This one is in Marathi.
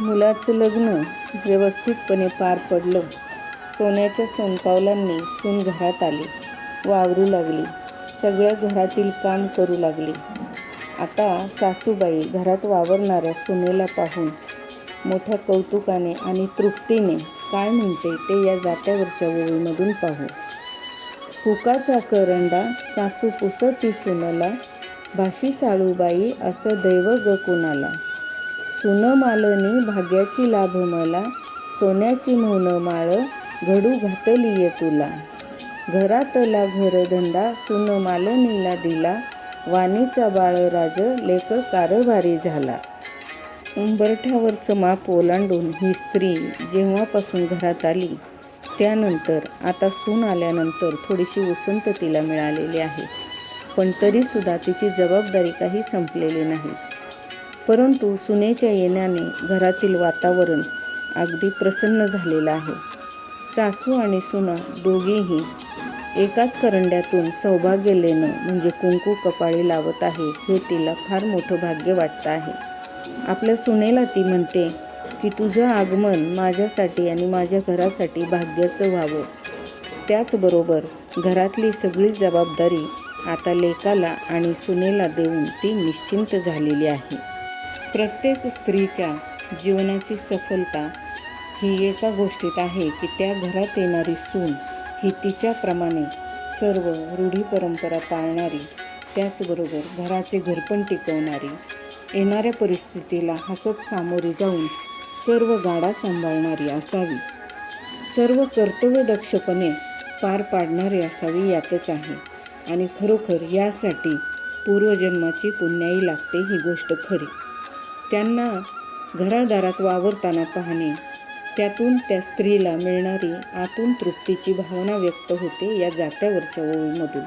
मुलाचं लग्न व्यवस्थितपणे पार पडलं. सोन्याच्या सोनपावलांनी सून घरात आली. वावरू लागली. सगळं घरातील काम करू लागली. आता सासूबाई घरात वावरणाऱ्या सुनेला पाहून मोठ्या कौतुकाने आणि तृप्तीने काय म्हणते ते या जात्यावरच्या ओळीमधून पाहू. हुकाचा करंडा सासू पुसती सुनला भाशी साळूबाई असं दैव ग कुणाला? सुन मालनी भाग्याची लाभ मला सोन्याची मौन माळ घडू घातलीये तुला. घरातला घरधंदा सुन मालनीला दिला वाणीचा बाळराज लेख कारभारी झाला. उंबरठ्यावरचं माप ओलांडून ही स्त्री जेव्हापासून घरात आली त्यानंतर आता सून आल्यानंतर थोडीशी उसंत तिला मिळालेली आहे पण तरीसुद्धा तिची जबाबदारी काही संपलेली नाही. परंतु सुनेच्या येण्याने घरातील वातावरण अगदी प्रसन्न झालेलं आहे. सासू आणि सुना दोघेही एकाच करंड्यातून सौभाग्य लेणं म्हणजे कुंकू कपाळी लावत आहे हे तिला फार मोठं भाग्य वाटतं आहे. आपल्या सुनेला ती म्हणते की तुझं आगमन माझ्यासाठी आणि माझ्या घरासाठी भाग्याचं व्हावं. त्याचबरोबर घरातली सगळी जबाबदारी आता लेकाला आणि सुनेला देऊन ती निश्चिंत झालेली आहे. प्रत्येक स्त्रीच्या जीवनाची सफलता ही एका गोष्टीत आहे की त्या घरात येणारी सून ही तिच्याप्रमाणे सर्व रूढी परंपरा पाळणारी त्याचबरोबर घराचे घरपण टिकवणारी येणाऱ्या परिस्थितीला हसत सामोरी जाऊन सर्व गाडा सांभाळणारी असावी. सर्व कर्तव्यदक्षपणे पार पाडणारी असावी यातच आहे. आणि खरोखर यासाठी पूर्वजन्माची पुण्याई लागते ही गोष्ट खरी. त्यांना घरादारात वावरताना पाहणे. त्यातून त्या स्त्रीला मिळणारी आतून तृप्तीची भावना व्यक्त होते या जात्यावरच्या ओळीमधून.